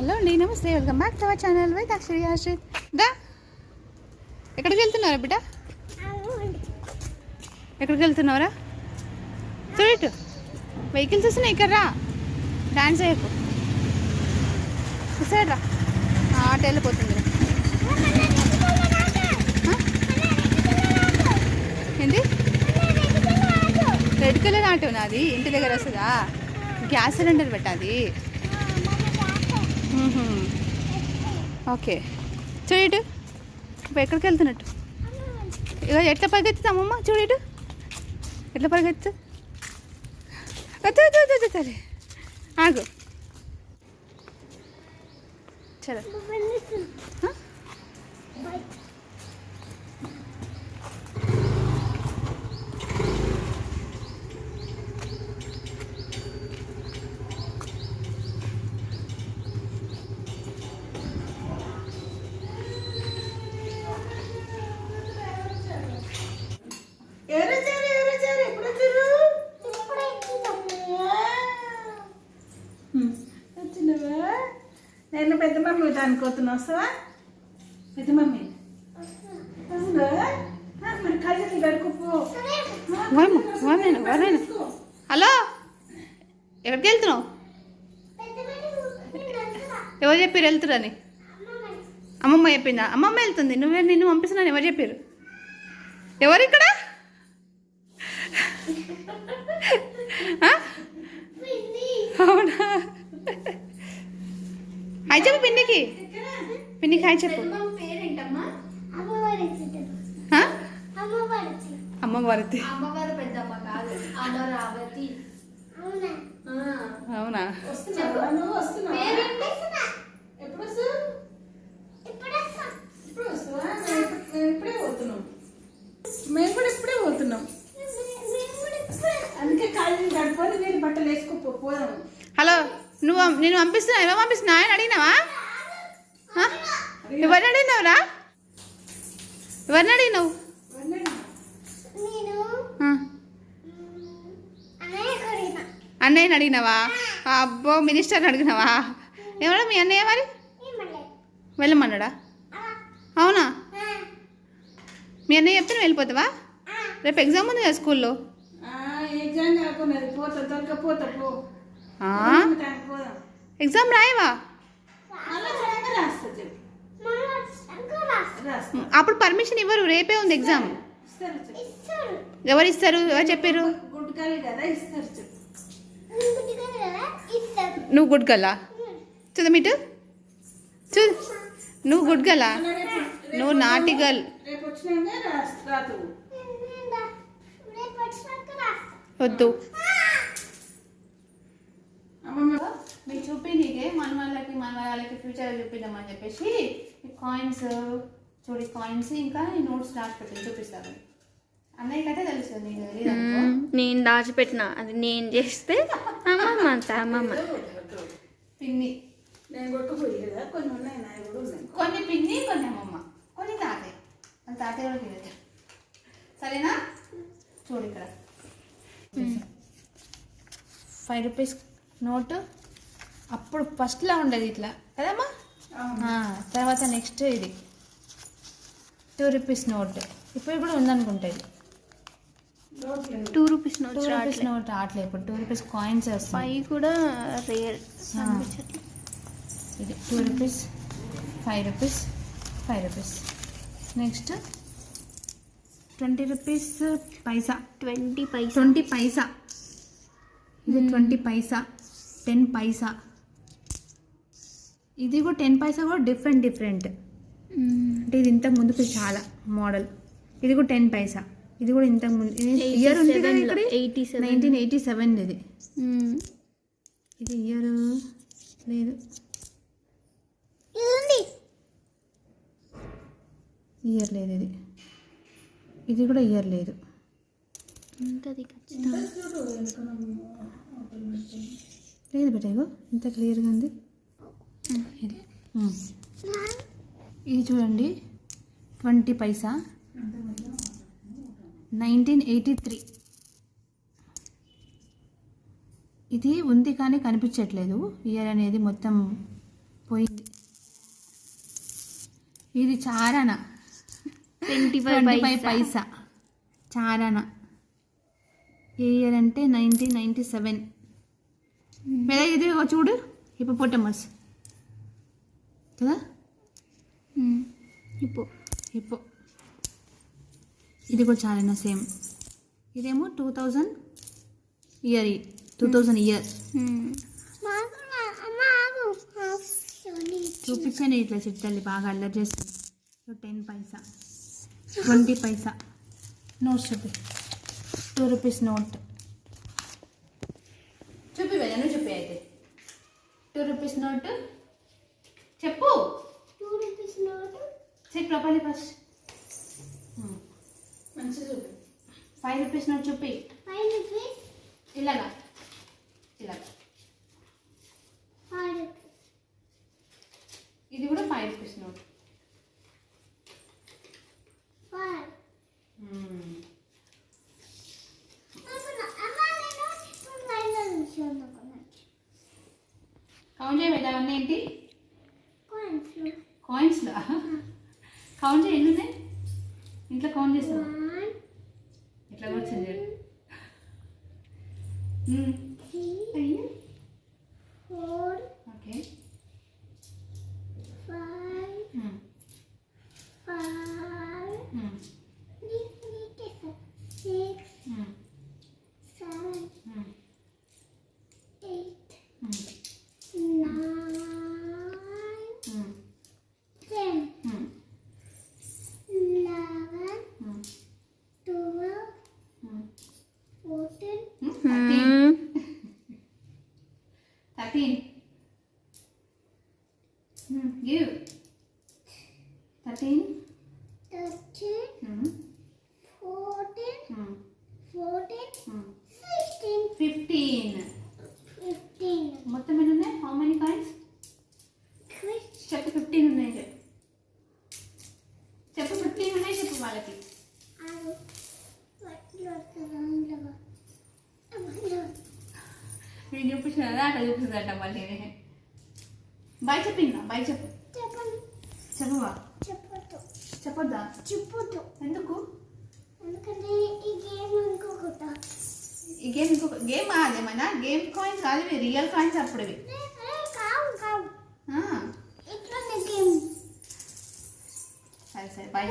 Hello అండి నమస్తే. Welcome back to our channel Y Akshari Ashrith దా? ఎక్కడికి వెళ్తున్నారా బిడ్డ? ఎక్కడికి వెళ్తున్నావురా? చూడటు వెహికల్స్ వస్తున్నాయి ఇక్కడ రా. డాన్స్ చేయకు. సైడ్ రా. ఆట ఆటో వెళ్ళిపోతుంది. ఏంటి ఏంది? రెడ్ కలర్ ఆటో నాది ఇంటి దగ్గర వస్తుందా? గ్యాస్ సిలిండర్ పెట్టాది ఓకే. చూడు ఇప్పుడు ఎక్కడికి వెళ్తున్నట్టు? ఇక ఎట్లా పరిగెత్తుతా అమ్మమ్మ? చూడు. ఎట్లా పరిగెత్తు? సరే ఆగు. చలో. నేను పెద్ద మమ్మీ అనుకోతున్నా వస్తావా? పెద్ద మమ్మీ. మరి. హలో? ఎక్కడికి వెళ్తున్నావు? ఎవరు చెప్పారు వెళ్తురని? అమ్మమ్మ చెప్పిందా? అమ్మమ్మ వెళ్తుంది. నువ్వే నిన్ను పంపిస్తున్నాను ఎవరు చెప్పారు ఎవరు ఇక్కడ? అవునా? హాయ్ చెప్పు పిన్నికి. పిన్నికి హాయ్ చెప్పు? అమ్మవారి. అవునా? మేము ఇప్పుడు- మేము ఇప్పుడే పోతున్నాం. మేము కూడా ఇప్పుడే పోతున్నాం. అందుకే కాళ్ళు గడుపుకొని నేను బట్టలు వేసుకోపో పోదాం. హలో. నువ్వు నేను పంపిస్తున్నా. ఎవరు పంపిస్తున్నా? ఆయన అడిగినావా? ఎవరిని అడిగినావురా? ఎవరిని అడిగినావు. అన్నయ్యని అడిగినావా? అబ్బో మినిస్టర్ని అడిగినావా? ఎవడా మీ అన్నయ్య మరి? వెళ్ళమన్నాడా. అవునా? మీ అన్నయ్య చెప్తే వెళ్ళిపోతావా? రేపు ఎగ్జామ్ ఉంది కదా స్కూల్లో? ఆ, ఎగ్జామ్ కాకున్నది పోతా దొరకపోతా పో. ఎగ్జామ్ రాయవా? అప్పుడు పర్మిషన్ ఇవ్వరు రేపే ఉంది ఎగ్జామ్ ఎవరు ఇస్తారు ఎవరు చెప్పారు నువ్వు గుడ్ గల్లా చూదమిటు చూ. నువ్వు గుడ్ గల్లా నువ్వు నాటి గల్ వద్దు అమ్మమ్మ మీకు చూపి నీకే మన వాళ్ళకి ఫ్యూచర్ చూపిద్దామని చెప్పేసి ఈ కాయిన్స్ చూడి కాయిన్స్ ఇంకా ఈ నోట్స్ దాచి పెట్టి చూపిస్తాను. అన్నయ్యకైతే తెలుస్తుంది. నేను దాచిపెట్టిన అది నేను చేస్తే అమ్మమ్మ అంత అమ్మమ్మ. పిన్ని నేను కొట్టుకుపోయి కదా కొన్ని ఉన్నాయి కొన్ని పిన్ని కొన్ని అమ్మమ్మ. కొన్ని తాతయ్య. మన తాతయ్య కూడా సరేనా? చూడు ఇక్కడ. Five rupees note. అప్పుడు ఫస్ట్లో ఉండేది ఇట్లా. కదమ్మా? ఆ, తర్వాత నెక్స్ట్ ఇది. టూ రూపీస్ నోట్ ఇప్పుడు కూడా ఉందనుకుంటా ఇది. Two rupees two notes rupees note రావట్లేదు ఇప్పుడు. టూ రూపీస్ కాయిన్స్ వస్తాయి ఫైవ్ కూడా రేర్ ఇది two rupees five rupees five rupees next twenty rupees paisa twenty paisa twenty paisa ఇది ట్వంటీ పైసా టెన్ పైసా ఇది కూడా టెన్ పైసా కూడా డిఫరెంట్ డిఫరెంట్. అంటే ఇది ఇంతకు ముందుకు చాలా మోడల్. ఇది కూడా టెన్ పైసా. ఇది కూడా ఇంతకు ముందు ఇయర్ ఉంది కదా 87 లో, ఇక్కడ 87. నైన్టీన్ ఎయిటీ సెవెన్ ఇది. ఇది ఇయర్ లేదు. ఇయర్ లేదు ఇది. ఇది కూడా ఇయర్ లేదు. లేదు బేట ఇంత క్లియర్గా ఉంది. ఇది. ఇది చూడండి. Twenty paisa? Nineteen eighty three. ఇది ఉంది కానీ కనిపించట్లేదు. ఇయర్ అనేది మొత్తం పోయింది. ఇది చారణ ట్వంటీ ఫైవ్ పైసా. చారణ ఏ ఇయర్ అంటే నైన్టీన్ నైంటీ సెవెన్. మీద ఇది చూడు. హిపోటమస్ కదా? ఇప్పుడు హిప్పో ఇది కూడా చారణ సేమ్. ఇదేమో two thousand year two thousand year. చూపించండి ఇట్లా చిట్టాలి బాగా అల్లరి చేస్తుంది. Ten paisa. Twenty paisa. Notes చూపి టూ రూపీస్ నోట్. చూపి నువ్వు చూపి అయితే. టూ రూపీస్ నోట్ చెప్పు ప్రపంచ ఫస్ట్ మంచిగా చూపి ఫైవ్ రూపీస్ నోట్ చూపి. ఇలాగా. ఇలాగా. ఇది కూడా ఫైవ్ రూపీస్ నోట్. Mm. 15 15 15 మొత్తం ఎన్ని ఉన్నాయి హౌ మెనీ కాయిన్స్ చెప్పు 15 ఉన్నాయి చెప్పు చెప్పు 15 ఉన్నాయి చెప్పు వాళ్ళకి నేను చూపించినదా అక్కడ చూపిస్తుందట మళ్ళీ బాయ్ చెప్పిందా బాయ్ చెప్పు చెప్పవా చెప్పొద్దు చెప్పొద్దా చెప్పొద్దు ఎందుకు గేమ్ ఇంకొక గేమ్ అదేమన్నా గేమ్ కాయిన్స్ కాదు ఇవి రియల్ కాయిన్స్ అప్పుడు ఇవి సరే సరే బాయ్